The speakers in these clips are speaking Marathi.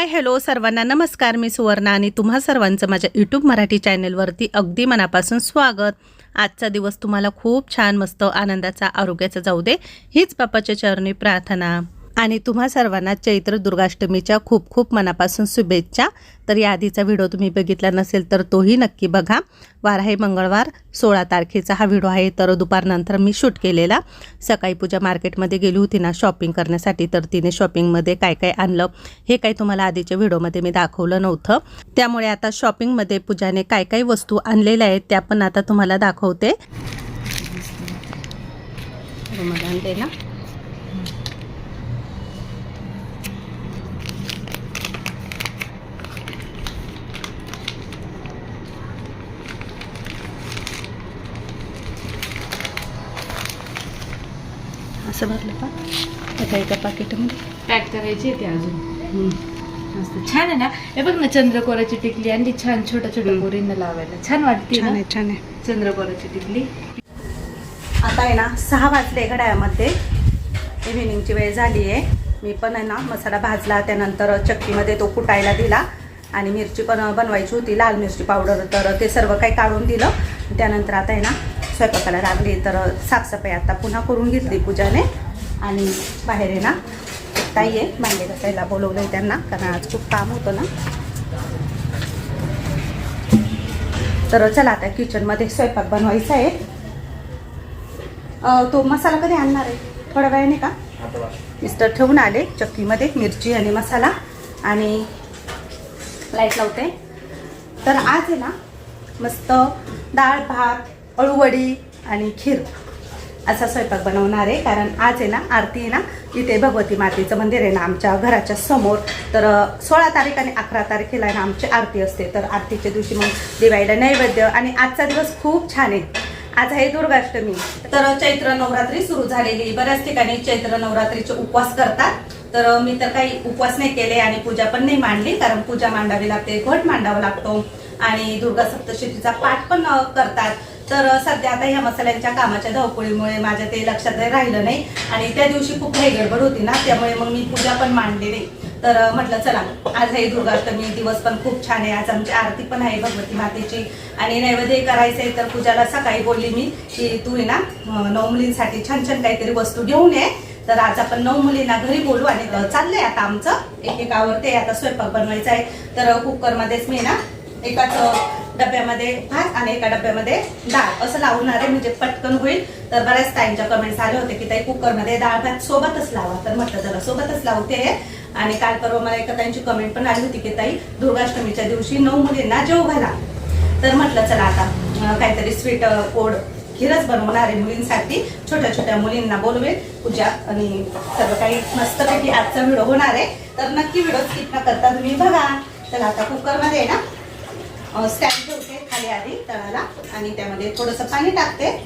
हाय हॅलो सर्वांना. नमस्कार मी सुवर्णा आणि तुम्हा सर्वांचं माझ्या यूट्यूब मराठी चॅनलवरती अगदी मनापासून स्वागत. आजचा दिवस तुम्हाला खूप छान मस्त आनंदाचा आरोग्याचा जाऊ दे. हीच बापाच्या चरणी प्रार्थना. आणि तुम्हा सर्वांना चैत्र दुर्गाष्टमीच्या खूप खूप मनापासून शुभेच्छा. तर या आधीचा व्हिडिओ तुम्ही बघितला नसेल तर तोही नक्की बघा. वार आहे मंगळवार सोळा तारखेचा हा व्हिडिओ आहे. तर दुपारनंतर मी शूट केलेला. सकाळी पूजा मार्केटमध्ये गेली होती ना शॉपिंग करण्यासाठी तर तिने शॉपिंगमध्ये काय काय आणलं हे काही तुम्हाला आधीच्या व्हिडिओमध्ये मी दाखवलं नव्हतं. त्यामुळे आता शॉपिंगमध्ये पूजाने काय काय वस्तू आणलेल्या आहेत त्या पण आता तुम्हाला दाखवते. ना. असं भरलं का? आता एका पाकिटामध्ये. पॅक करायची ते अजून. मस्त. छान आहे ना? हे बघ ना चंद्रकोराची टिकली आणि छान छोट्या छोट्या. पोरींना लावायला. छान वाटते छान आहे छान आहे. चंद्रकोराची टिकली. आता आहे ना सहा वाजले घड्याळामध्ये. इव्हिनिंगची वेळ झाली आहे. मी पण आहे ना मसाला भाजला त्यानंतर चक्कीमध्ये तो कुटायला दिला. आणि मिरची पण बनवायची होती लाल मिरची पावडर तर ते सर्व काही काढून दिलं. त्यानंतर आता आहे ना स्वयंपाकाला लागली तर साफसफाई आता पुन्हा करून घेतली पूजाने. आणि बाहेर आहे ना ताई आहे भांडे घासायला बोलवलं आहे त्यांना कारण आज खूप काम होतं ना. तर चला आता किचनमध्ये स्वयंपाक बनवायचा आहे. तो मसाला कधी आणणार आहे? थोड्या वेळाने का? मिस्टर ठेवून आले चक्कीमध्ये मिरची आणि मसाला. आणि लाइट लावते. तर आज आहे ना मस्त डाळ भात अळूवडी आणि खीर असा स्वयंपाक बनवणार आहे. कारण आज आहे ना आरती आहे ना इथे भगवती मातेचं मंदिर आहे ना आमच्या घराच्या समोर. तर सोळा तारीख आणि अकरा तारखेला आहे ना आमची आरती असते. तर आरतीच्या दिवशी मग दिवाळीला नैवेद्य आणि आजचा दिवस खूप छान आहे. आज आहे दुर्गाष्टमी. तर चैत्र नवरात्री सुरू झालेली. बऱ्याच ठिकाणी चैत्र नवरात्रीचे उपवास करतात. तर मी तर काही उपवास नाही केले आणि पूजा पण नाही मांडली. कारण पूजा मांडावी लागते घट मांडावा लागतो. आणि दुर्गा सप्तशतीचा पाठ पण करतात. तर सध्या आता ह्या मसाल्यांच्या कामाच्या धावपळीमुळे माझ्या ते लक्षात राहिलं नाही. आणि त्या दिवशी खूप काही गडबड होती ना त्यामुळे मग मी पूजा पण मांडली नाही. तर म्हटलं चला आज हे दुर्गाष्टमी दिवस पण खूप छान आहे. आज आमची आरती पण आहे भगवती मातेची. आणि नैवेद्य करायचं आहे तर पूजाला सकाळी बोलली मी की तू आहे ना नऊ मुलींसाठी छान छान काहीतरी वस्तू घेऊन ये. तर आज आपण नऊ मुलींना घरी बोलू आणि चाललंय आता आमचं. एकेकावर ते आता स्वयंपाक बनवायचा आहे. तर कुकरमध्येच मी ना एकाच डब्यामध्ये भात आणि एका डब्यामध्ये डाळ. असं लावणार आहे म्हणजे पटकन होईल. तर बऱ्याच ताईंच्या कमेंट्स आले होते की ताई कुकरमध्ये डाळ भात सोबतच लावा. तर म्हटलं जरा सोबतच लावते आणि काल परवा मला एका ताईंची कमेंट पण आली होती की ताई दुर्गाष्टमीच्या दिवशी नऊ मुलींना जेव घाला. तर म्हटलं चला आता काहीतरी स्वीट कोड खीरच बनवणार आहे मुलींसाठी छोट्या छोट्या मुलींना बोलवेल पूजा आणि सर्व काही मस्तपैकी आजचा व्हिडिओ होणार आहे. तर नक्की व्हिडिओ स्किप न करता तुम्ही बघा. चला आता कुकरमध्ये ना स्टँड ठेवते खाली आधी तळाला आणि त्यामध्ये थोडंसं पाणी टाकते.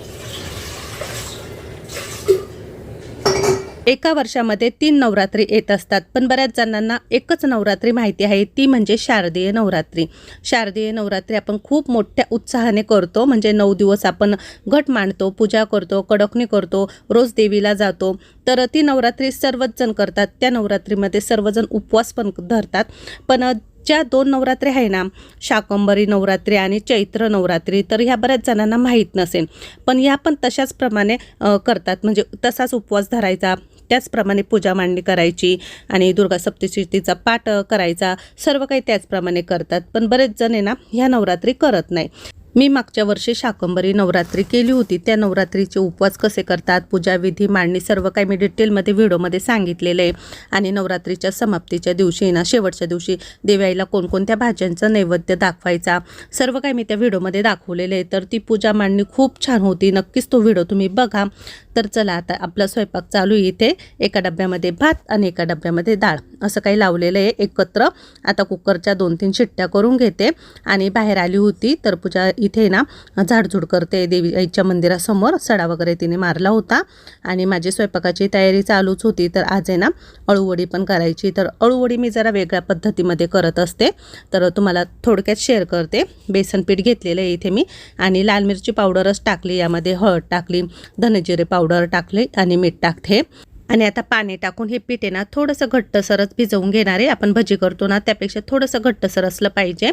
एका वर्षामध्ये तीन नवरात्री येत असतात पण बऱ्याच जणांना एकच नवरात्री माहिती आहे ती म्हणजे शारदीय नवरात्री. शारदीय नवरात्री आपण खूप मोठ्या उत्साहाने करतो म्हणजे नऊ दिवस आपण घट मांडतो पूजा करतो कडकणी करतो रोज देवीला जातो. तर ती नवरात्री सर्वच जण करतात त्या नवरात्रीमध्ये सर्वजण उपवास पण धरतात. पण ज्या दोन नवरात्री आहे ना शाकंबरी नवरात्री आणि चैत्र नवरात्री तर ह्या बऱ्याच जणांना माहीत नसेल. पण ह्या पण तशाच प्रमाणे करतात. म्हणजे तसाच उपवास धरायचा त्याचप्रमाणे पूजा मांडणी करायची आणि दुर्गा सप्तशतीचा पाठ करायचा सर्व काही त्याचप्रमाणे करतात. पण बरेच जण आहे ना ह्या नवरात्री करत नाही. मी मागच्या वर्षी शाकंबरी नवरात्री केली होती. त्या नवरात्रीचे उपवास कसे करतात? पूजाविधी मांडणी सर्व काही मी डिटेलमध्ये व्हिडिओमध्ये सांगितलेलं आहे. आणि नवरात्रीच्या समाप्तीच्या दिवशी ना शेवटच्या दिवशी देवाईला कोणकोणत्या भाज्यांचा नैवेद्य दाखवायचा? सर्व काही मी त्या व्हिडिओमध्ये दाखवलेलं आहे. तर ती पूजा मांडणी खूप छान होती. नक्कीच तो व्हिडिओ तुम्ही बघा. तर चला आता आपला स्वयंपाक चालू आहे इथे. एका डब्यामध्ये भात आणि एका डब्यामध्ये डाळ. असं काही लावलेलं आहे एकत्र. आता कुकरच्या दोन तीन शिट्ट्या करून घेते. आणि बाहेर आली होती तर पूजा इथे ना झाडझूड करते. देवीच्या मंदिरासमोर सडा वगैरे तिने मारला होता. आणि माझी स्वयंपाकाची तयारी चालूच होती. तर आज आहे ना अळूवडी पण करायची. तर अळूवडी मी जरा वेगळ्या पद्धतीमध्ये करत असते. तर तुम्हाला थोडक्यात शेअर करते. बेसन पीठ घेतलेलं आहे इथे मी. आणि लाल मिरची पावडरच टाकली. यामध्ये हळद टाकली. धनेजिरे पावडर पावडर टाकले आणि मीठ टाकते. आणि आता पाणी टाकून हे पीठ आहे ना थोडंसं घट्टसरच भिजवून घेणार आहे. आपण भजी करतो ना त्यापेक्षा थोडंसं घट्टसर असलं पाहिजे.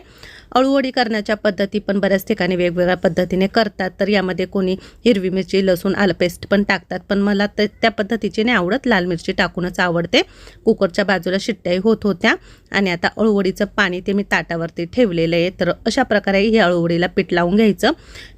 अळूवडी करण्याच्या पद्धती पण बऱ्याच ठिकाणी वेगवेगळ्या पद्धतीने करतात. तर यामध्ये कोणी हिरवी मिरची लसूण आलं पेस्ट पण टाकतात. पण मला तर त्या पद्धतीची नाही आवडत. लाल मिरची टाकूनच आवडते. कुकरच्या बाजूला शिट्ट्याही होत होत्या. आणि आता अळूवडीचं पाणी ते मी ताटावरती ठेवलेलं आहे. तर अशा प्रकारे हे अळूवडीला पीठ लावून घ्यायचं.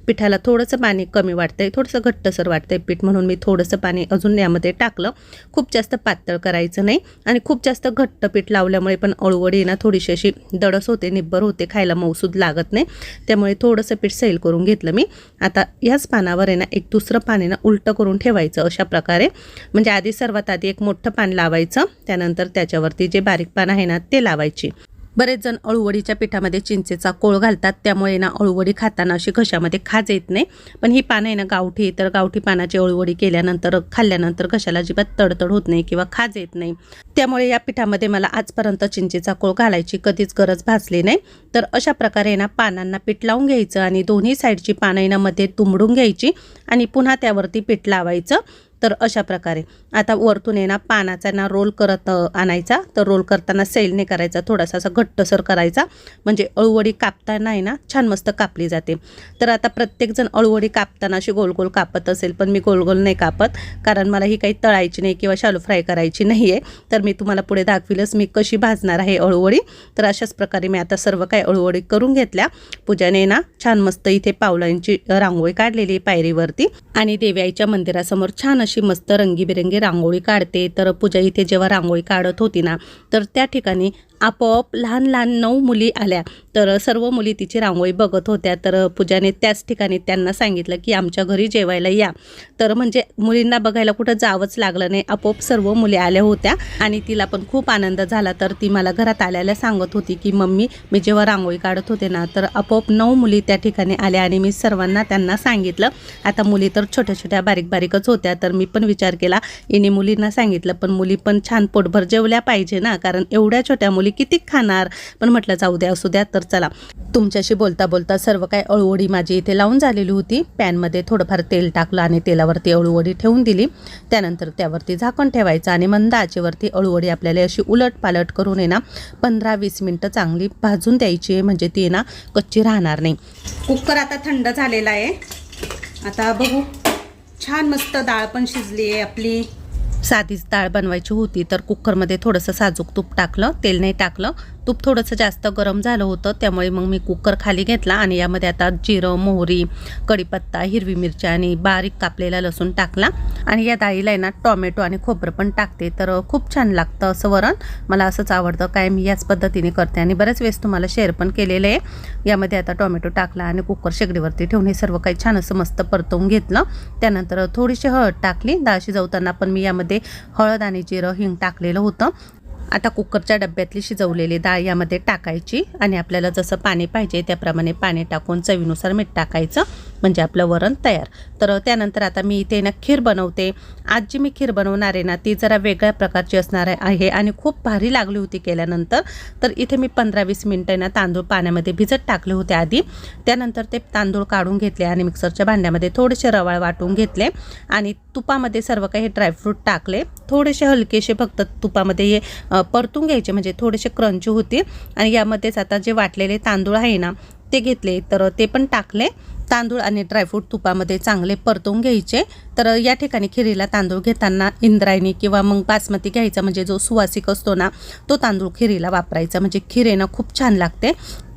पिठाला थोडंसं पाणी कमी वाटतंय थोडंसं घट्टसर वाटतंय पीठ म्हणून मी थोडंसं पाणी अजून यामध्ये टाकलं. खूप जास्त पातळ करायचं नाही आणि खूप जास्त घट्ट पीठ लावल्यामुळे पण अळूवडी ना थोडीशी अशी दडस होते निब्बर होते खायला मौसूद लागत नाही. त्यामुळे थोडंसं पीठ सैल करून घेतलं मी. आता ह्याच पानावर आहे ना एक दुसरं पाणी ना उलटं करून ठेवायचं अशा प्रकारे. म्हणजे आधी सर्वात आधी एक मोठं पान लावायचं त्यानंतर त्याच्यावरती जे बारीक पान आहे ना ते लावायची. बरेच जण अळूवडीच्या पिठामध्ये चिंचेचा कोळ घालतात त्यामुळे ना अळूवडी खाताना अशी घशामध्ये खाज येत नाही. पण ही पानं आहे ना गावठी तर गावठी पानाची अळूवडी केल्यानंतर खाल्ल्यानंतर घशाला अजिबात तडतड होत नाही किंवा खाज येत नाही. त्यामुळे या पिठामध्ये मला आजपर्यंत चिंचेचा कोळ घालायची कधीच गरज भासली नाही. तर अशा प्रकारे ना पानांना पीठ लावून घ्यायचं आणि दोन्ही साईडची पानं आहे ना मध्ये तुंबडून घ्यायची आणि पुन्हा त्यावरती पीठ लावायचं. तर अशा प्रकारे. आता वरतून आहे ना पानाचा ना रोल करत आणायचा. तर रोल करताना सेलने करायचा थोडासा असा घट्टसर करायचा. म्हणजे अळूवडी कापताना आहे ना छान मस्त कापली जाते. तर आता प्रत्येकजण अळूवडी कापताना अशी गोल गोल कापत असेल पण मी गोल गोल नाही कापत. कारण मला ही काही तळायची नाही किंवा शालू फ्राय करायची नाही आहे तर मी तुम्हाला पुढे दाखविलंच मी कशी भाजणार आहे अळूवडी. तर अशाच प्रकारे मी आता सर्व काही अळूवडी करून घेतल्या. पूजाने ना छान मस्त इथे पावलांची रांगोळी काढलेली आहे पायरीवरती. आणि देव्याईच्या मंदिरासमोर छान अशी मस्त रंगीबिरंगी रांगोळी काढते. तर पूजा इथे जेव्हा रांगोळी काढत होती ना तर त्या ठिकाणी आपोआप लहान लहान नऊ मुली आल्या. तर सर्व मुली तिची रांगोळी बघत होत्या. तर पूजाने त्याच ठिकाणी त्यांना सांगितलं की आमच्या घरी जेवायला या. तर म्हणजे मुलींना बघायला कुठं जावंच लागलं नाही. आपोआप सर्व मुली आल्या होत्या आणि तिला पण खूप आनंद झाला. तर ती मला घरात आल्याला सांगत होती की मम्मी मी जेव्हा रांगोळी काढत होते ना तर आपोआप नऊ मुली त्या ठिकाणी आल्या आणि मी सर्वांना त्यांना सांगितलं. आता मुली तर छोट्या छोट्या बारीक बारीकच होत्या. तर मी पण विचार केला. इने मुलींना सांगितलं पण मुली पण छान पोटभर जेवल्या पाहिजे ना कारण एवढ्या छोट्या मुली किती खाणार? पण म्हटलं जाऊ द्या असू द्या तर चला. तुमच्याशी बोलता बोलता सर्व काय अळूवडी माझी इथे लावून झालेली होती. पॅनमध्ये थोडंफार तेल टाकलं आणि तेलावरती अळूवडी ठेवून दिली. त्यानंतर त्यावरती झाकण ठेवायचं आणि मंद आचेवरती अळूवडी आपल्याला अशी उलट पालट करून आहे ना पंधरा वीस मिनटं चांगली भाजून द्यायची आहे. म्हणजे ती आहे ना कच्ची राहणार नाही. कुकर आता थंड झालेला आहे. आता बघू. छान मस्त डाळ पण शिजली आहे आपली. साधीच डाळ बनवायची होती तर कुकरमध्ये थोडंसं साजूक तूप टाकलं तेल नाही टाकलं तूप थोडंसं जास्त गरम झालं होतं त्यामुळे मग मी कुकर खाली घेतला आणि यामध्ये आता जिरं मोहरी कढीपत्ता हिरवी मिरची आणि बारीक कापलेला लसूण टाकला. आणि या डाळीला आहे ना टॉमॅटो आणि खोबरं पण टाकते. तर खूप छान लागतं असं वरण. मला असंच आवडतं. काय मी याच पद्धतीने करते आणि बऱ्याच वेळेस तुम्हाला शेअर पण केलेलं आहे. यामध्ये आता टॉमॅटो टाकला आणि कुकर शेगडीवरती ठेवून हे सर्व काही छान असं मस्त परतवून घेतलं. त्यानंतर थोडीशी हळद टाकली. डाळ शिजवताना पण मी यामध्ये हळद आणि जिरं हिंग टाकलेलं होतं. आता कुकरच्या डब्यातली शिजवलेली डाळ यामध्ये टाकायची आणि आपल्याला जसं पाणी पाहिजे त्याप्रमाणे पाणी टाकून चवीनुसार मीठ टाकायचं. म्हणजे आपलं वरण तयार. तर त्यानंतर आता मी इथे ना खीर बनवते. आज जी मी खीर बनवणार आहे ना ती जरा वेगळ्या प्रकारची असणार आहे आणि खूप भारी लागली होती केल्यानंतर. तर इथे मी पंधरा वीस मिनटं ना तांदूळ पाण्यामध्ये भिजत टाकले होते आधी. त्यानंतर ते तांदूळ काढून घेतले आणि मिक्सरच्या भांड्यामध्ये थोडेसे रवाळ वाटून घेतले आणि तुपामध्ये सर्व काही ड्रायफ्रूट टाकले. थोडेसे हलकेसे फक्त तुपामध्ये हे परतून घ्यायचे म्हणजे थोडेसे क्रंची होती. आणि यामध्येच आता जे वाटलेले तांदूळ आहे ना ते घेतले. तर ते पण टाकले. तांदूळ आणि ड्रायफ्रूट तुपामध्ये चांगले परतवून घ्यायचे. तर या ठिकाणी खिरीला तांदूळ घेताना इंद्रायणी किंवा मग बासमती घ्यायचा. म्हणजे जो सुवासिक असतो ना तो तांदूळ खिरीला वापरायचा. म्हणजे खिरेनं खूप छान लागते.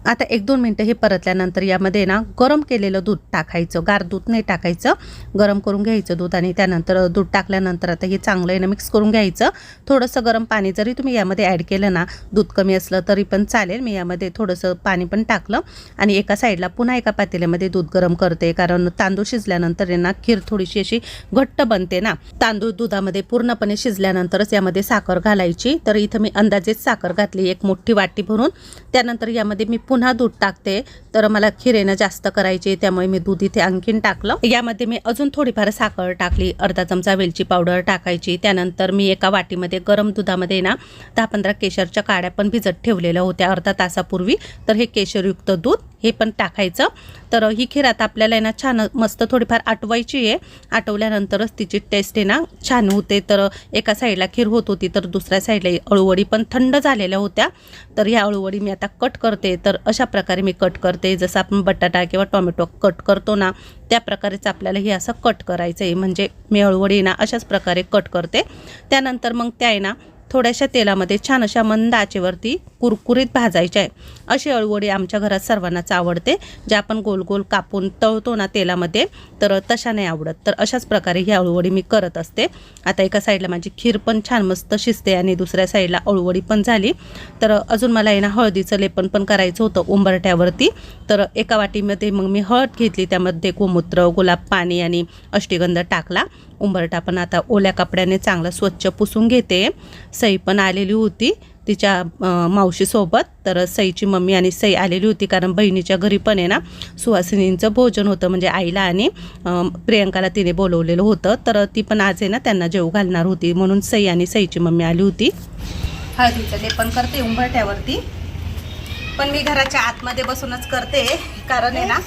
आता एक दोन मिनटं हे परतल्यानंतर यामध्ये ना गरम केलेलं दूध टाकायचं. गार दूध नाही टाकायचं. गरम करून घ्यायचं दूध आणि त्यानंतर दूध टाकल्यानंतर आता हे चांगलं आहे ना मिक्स करून घ्यायचं. थोडंसं गरम पाणी जरी तुम्ही यामध्ये ॲड केलं ना दूध कमी असलं तरी पण चालेल. मी यामध्ये थोडंसं पाणी पण टाकलं आणि एका साईडला पुन्हा एका पातेल्यामध्ये दूध गरम करते. कारण तांदूळ शिजल्यानंतर ना खीर थोडीशी अशी घट्ट बनते ना. तांदूळ दुधामध्ये पूर्णपणे शिजल्यानंतरच यामध्ये साखर घालायची. तर इथं मी अंदाजेच साखर घातली एक मोठी वाटी भरून. त्यानंतर यामध्ये मी पुन्हा पुन्हा दूध टाकते. तर मला खिरेनं जास्त करायची त्यामुळे मी दूध इथे आणखीन टाकलं. यामध्ये मी अजून थोडीफार साखर टाकली अर्धा चमचा वेलची पावडर टाकायची. त्यानंतर मी एका वाटीमध्ये गरम दुधामध्ये ना दहा पंधरा केशरच्या काड्या पण भिजत ठेवलेल्या होत्या अर्धा तासापूर्वी. तर हे केशरयुक्त दूध हे पण टाकायचं. तर ही खीर आता आपल्याला आहे ना छान मस्त थोडीफार आटवायची आहे. आटवल्यानंतरच तिची टेस्ट आहे ना छान होते. तर एका साईडला खीर होत होती तर दुसऱ्या साईडला अळूवडी पण थंड झालेल्या होत्या. तर ह्या अळूवडी मी आता कट करते. तर अशा प्रकारे मी कट करते. जसं आपण बटाटा किंवा टोमॅटो कट करतो ना त्या प्रकारेच आपल्याला हे असं कट करायचं आहे म्हणजे मी अळूवडी ना अशाच प्रकारे कट करते. त्यानंतर मग त्या आहे ना थोड्याशा तेलामध्ये छान अशा मंद आचेवरती कुरकुरीत भाजायच्या आहे. अशी अळवडी आमच्या घरात सर्वांनाच आवडते. जे आपण गोल गोल कापून तळतो ना तेलामध्ये तर तशा नाही आवडत. तर अशाच प्रकारे ही अळूवडी मी करत असते. आता एका साईडला माझी खीर पण छान मस्त शिजते आणि दुसऱ्या साईडला अळूवडी पण झाली. तर अजून मला आहे ना हळदीचं लेपन पण करायचं होतं उंबरट्यावरती तर एका वाटीमध्ये मग मी हळद घेतली. त्यामध्ये गोमूत्र गुलाब पाणी आणि अष्टीगंध टाकला. उंबरटा पण आता ओल्या कपड्याने चांगला स्वच्छ पुसून घेते. सई पण आलेली होती तिच्या मावशीसोबत. तर सईची मम्मी आणि सई आलेली होती कारण बहिणीच्या घरी पण आहे ना सुहासिनींचं भोजन होतं म्हणजे आईला आणि प्रियंकाला तिने बोलवलेलं होतं. तर ती पण आज आहे ना त्यांना जेव घालणार होती म्हणून सई आणि सईची मम्मी आली होती. हळदीचं लेपन करते उंबरट्यावरती पण मी घराच्या आतमध्ये बसूनच करते कारण आहे ना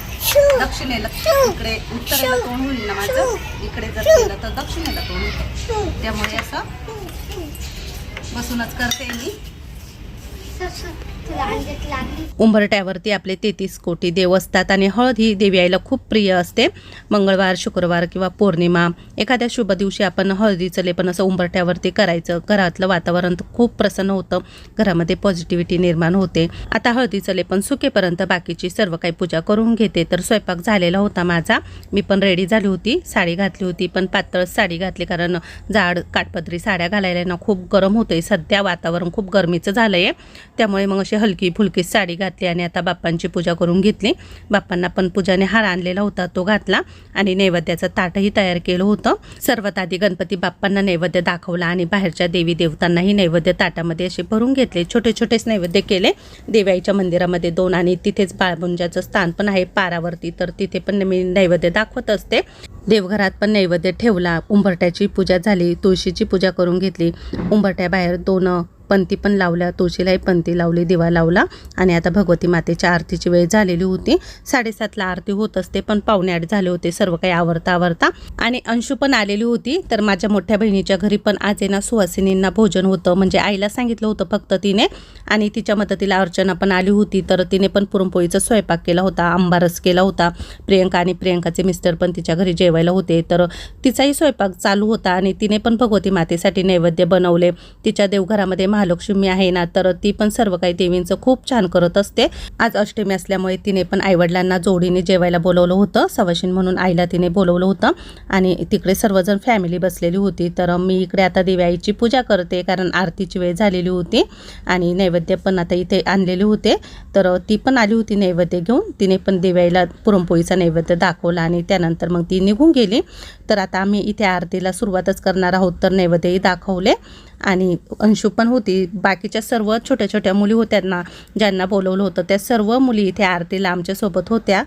दक्षिणेला इकडे उत्तरेला तोंड होईल ना माझं. इकडे जर केलं तर दक्षिणेला तोंड होतं. त्यामुळे असं बसूनच करते मी. उंबरट्यावरती आपले तेहतीस कोटी देव असतात आणि हळद ही देवी आईला खूप प्रिय असते. मंगळवार शुक्रवार किंवा पौर्णिमा एखाद्या शुभ दिवशी आपण हळदीचं लेपन असं उंबरट्यावरती करायचं. घरातलं वातावरण तर खूप प्रसन्न होतं. घरामध्ये पॉझिटिव्हिटी निर्माण होते. आता हळदीचं लेपन सुकेपर्यंत बाकीची सर्व काही पूजा करून घेते. तर स्वयंपाक झालेला होता माझा. मी पण रेडी झाली होती. साडी घातली होती. पण पातळ साडी घातली कारण जाड काठपदरी साड्या घालायला ना खूप गरम होते सध्या वातावरण खूप गरमीचं झालं आहे त्यामुळे मग अशी हलकी फुलकी साडी घातली आणि आता बाप्पांची पूजा करून घेतली. बाप्पांना पण पूजाने हार आणलेला होता तो घातला आणि नैवेद्याचं ताटही तयार केलं होतं. सर्वात आधी गणपती बाप्पांना नैवेद्य दाखवला आणि बाहेरच्या देवी देवतांनाही नैवेद्य ताटामध्ये असे भरून घेतले. छोटे छोटेच नैवेद्य केले. देवाईच्या मंदिरामध्ये दोन आणि तिथेच बाळबुंजाचं स्थान पण आहे पारावरती तर तिथे पण मी नैवेद्य दाखवत असते. देवघरात पण नैवेद्य ठेवला. उंबरट्याची पूजा झाली तुळशीची पूजा करून घेतली. उंबरट्याबाहेर दोन पंती पण लावल्या तुळशीलाही पंती लावली दिवा लावला आणि आता भगवती मातेच्या आरतीची वेळ झालेली होती. साडेसातला आरती होत असते पण पावणे आठ झाले होते सर्व काही आवरता आवरता. आणि अंशू पण आलेली होती तर माझ्या मोठ्या बहिणीच्या घरी पण आज येणार सुहासिनींना भोजन होतं. म्हणजे आईला सांगितलं होतं फक्त तिने आणि तिच्या मदतीला अर्चना पण आली होती तर तिने पण पुरणपोळीचा स्वयंपाक केला होता आंबारस केला होता. प्रियंका आणि प्रियंकाचे मिस्टर पण तिच्या घरी जेवायला होते तर तिचाही स्वयंपाक चालू होता आणि तिने पण भगवती मातेसाठी नैवेद्य बनवले. तिच्या देवघरामध्ये महालक्ष्मी आहे ना तर ती पण सर्व काही देवींचं खूप छान करत असते. आज अष्टमी असल्यामुळे तिने पण आईवडिलांना जोडीने जेवायला बोलवलं होतं. सवाशीन म्हणून आईला तिने बोलवलं होतं. आणि तिकडे सर्वजण फॅमिली बसलेली होती. तर मी इकडे आता देवाईची पूजा करते कारण आरतीची वेळ झालेली होती. आणि नैवेद्य पण आता इथे आणलेले होते. तर ती पण आली होती नैवेद्य घेऊन. तिने पण देवाईला पुरणपोळीचा नैवेद्य दाखवला आणि त्यानंतर मग ती निघून गेली. तर आता आम्ही इथे आरतीला सुरुवातच करणार आहोत तर नैवेद्यही दाखवले. आणि अंशू पण होती. बाकीच्या सर्व छोट्या छोट्या मुली होत्या ना ज्यांना बोलवलं होतं त्या सर्व मुली इथे आरतीला आमच्यासोबत होत्या.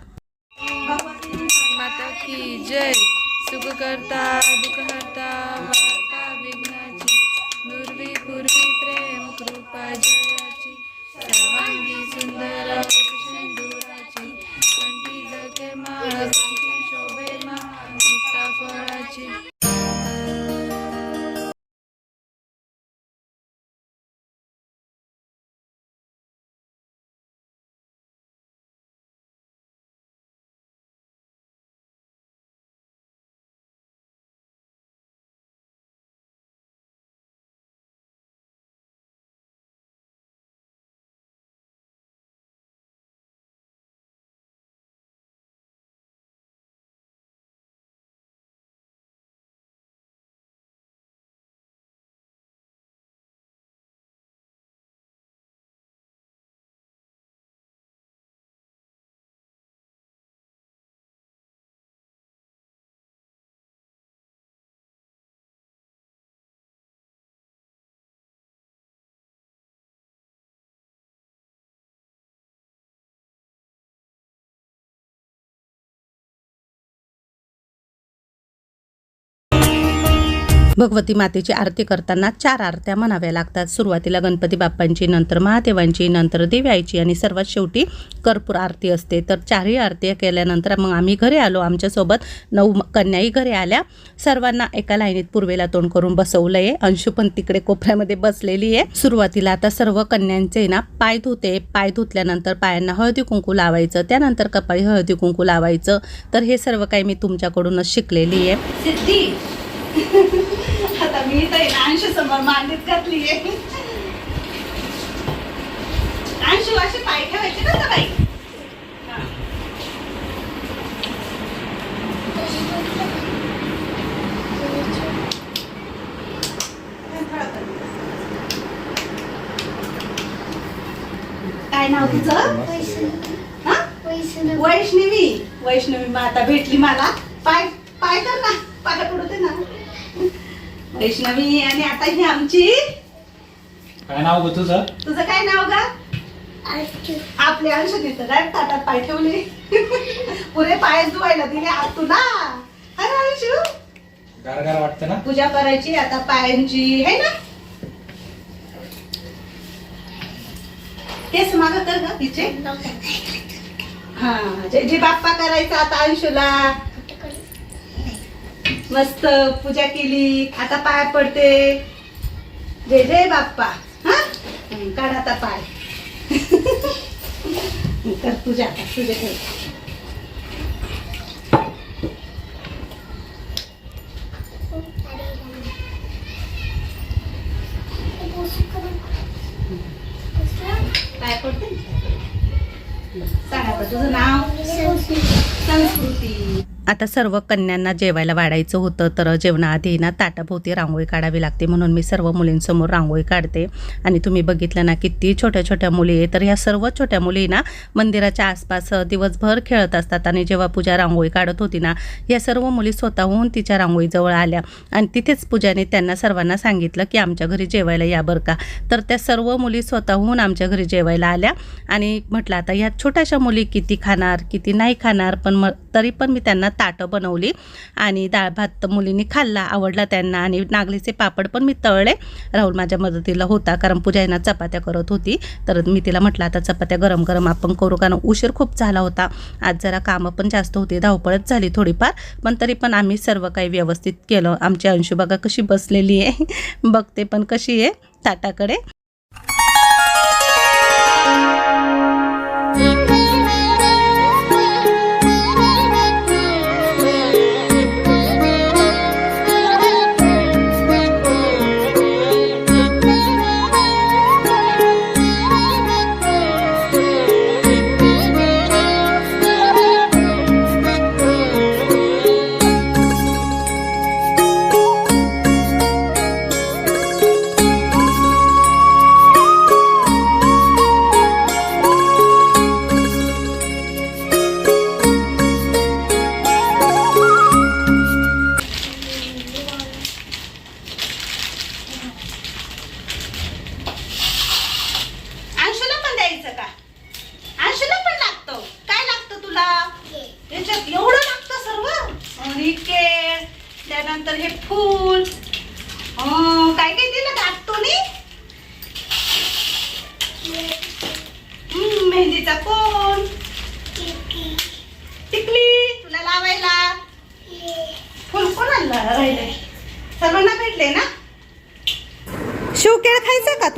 माता की जय. सुख करता हरता विघ्नाची पूर्वी प्रेम कृपा जयाची सर्वांगी सुंदर सिंदुराची कंठी माळ कंठी शोभे मा मुक्ता फळाची. भगवती मातेची आरती करताना चार आरत्या म्हणाव्या लागतात. सुरुवातीला गणपती बाप्पांची नंतर महादेवांची नंतर देव्याची आणि सर्वात शेवटी कर्पूर आरती असते. तर चारही आरती केल्यानंतर मग आम्ही घरी आलो. आमच्यासोबत नऊ कन्याही घरी आल्या. सर्वांना एका लाईनीत पूर्वेला तोंड करून बसवलं आहे. अंशू पण तिकडे कोपऱ्यामध्ये बसलेली आहे. सुरुवातीला आता सर्व कन्यांचे ना पाय धुते. पाय धुतल्यानंतर पायांना हळदी कुंकू लावायचं. त्यानंतर कपाळी हळदी कुंकू लावायचं. तर हे सर्व काही मी तुमच्याकडूनच शिकलेली आहे. सिद्धी! आता मी इथे अंशू समोर मांडीत घातली आहे अंशू असे पाय ठेवायचे ना बाई? काय नाव तुझं? हा? वैष्णवी. वैष्णवी माता भेटली मला पाय पाय कर ना पाय पडू दे ना वैष्णवी आणि आता ही आमची काय नाव ग तुझं? तुझं काय नाव ग? आपले अंश तिथं काय ताटात पाय ठेवले. पुरे पाय धुवायला दिले हात तुला अरे अंशू. गार गार वाटतं ना? पूजा करायची आता पायांची है ना? केस माग कर ग तिचे. हा जय जय बाप्पा करायचा आता अंशूला मस्त पूजा केली. आता पाय पडते. जय जय बाप्पा. हा? काढ आता पाय. कर पूजा आता पूजा कर. पडते. सांग तुझं नाव. संस्कृती. आता सर्व कन्यांना जेवायला वाढायचं होतं तर जेवणाआधी ना ताटाभोवती रांगोळी काढावी लागते. म्हणून मी सर्व मुलींसमोर रांगोळी काढते. आणि तुम्ही बघितलं ना किती छोट्या छोट्या मुली आहे. तर ह्या सर्व छोट्या मुली ना मंदिराच्या आसपास दिवसभर खेळत असतात. आणि जेव्हा पूजा रांगोळी काढत होती ना या सर्व मुली स्वतःहून तिच्या रांगोळीजवळ आल्या. आणि तिथेच पूजाने त्यांना सर्वांना सांगितलं की आमच्या घरी जेवायला या बरं का. तर त्या सर्व मुली स्वतःहून आमच्या घरी जेवायला आल्या. आणि म्हटलं आता ह्या छोट्याशा मुली किती खाणार किती नाही खाणार पण मग तरी पण मी त्यांना ताटं बनवली आणि डाळ भात तर मुलींनी खाल्ला आवडला त्यांना आणि नागलीचे पापड पण मी तळले. राहुल माझ्या मदतीला होता कारण पूजा यांना चपात्या करत होती. तर मी तिला म्हटलं आता चपात्या गरम गरम आपण करू कारण उशीर खूप झाला होता. आज जरा कामं पण जास्त होती धावपळच झाली थोडीफार. पण तरी पण आम्ही सर्व काही व्यवस्थित केलं. आमची अंशुबागा कशी बसलेली आहे? बघते पण कशी आहे ताटाकडे.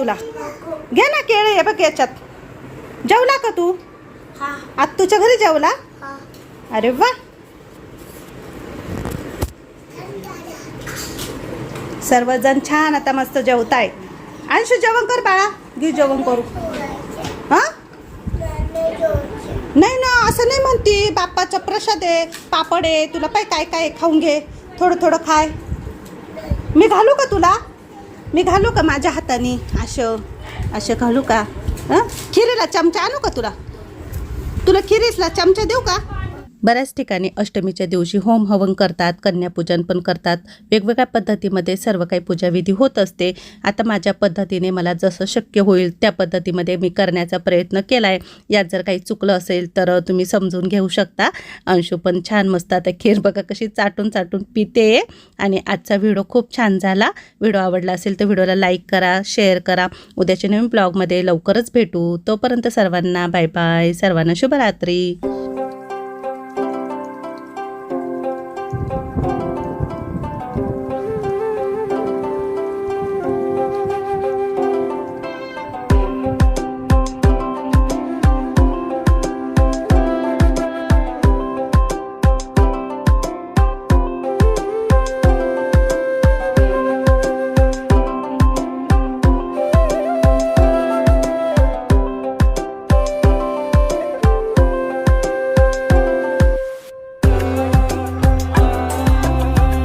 तुला. घे ना केळ हे बघ याच्यात. जेवला का तू? आज तुझ्या घरी जेवला? अरे वा. सर्वजण छान आता मस्त जेवताय. अंशू जेवण कर बाळा. घे जेवण करू हा? नाही ना असं नाही म्हणती. बाप्पाचा प्रसाद आहे पापड आहे. तुला पाय काय काय खाऊन घे. थोडं थोडं खाय. मी घालू का तुला? मी घालू का माझ्या हाताने? असं असं घालू का? हं? खिरीला चमचा आणू का तुला? तुला खिरीसला चमचा देऊ का? बऱ्याच ठिकाणी अष्टमीच्या दिवशी होम हवन करतात कन्यापूजन पण करतात. वेगवेगळ्या पद्धतीमध्ये सर्व काही पूजाविधी होत असते. आता माझ्या पद्धतीने मला जसं शक्य होईल त्या पद्धतीमध्ये मी करण्याचा प्रयत्न केला आहे यात जर काही चुकलं असेल तर तुम्ही समजून घेऊ शकता. अंशू पण छान मस्त आता खीर बघा कशी चाटून चाटून पिते. आणि आजचा व्हिडिओ खूप छान झाला. व्हिडिओ आवडला असेल तर व्हिडिओला लाईक करा शेअर करा. उद्याच्या नवीन ब्लॉगमध्ये लवकरच भेटू. तोपर्यंत सर्वांना बाय बाय. सर्वांना शुभरात्री.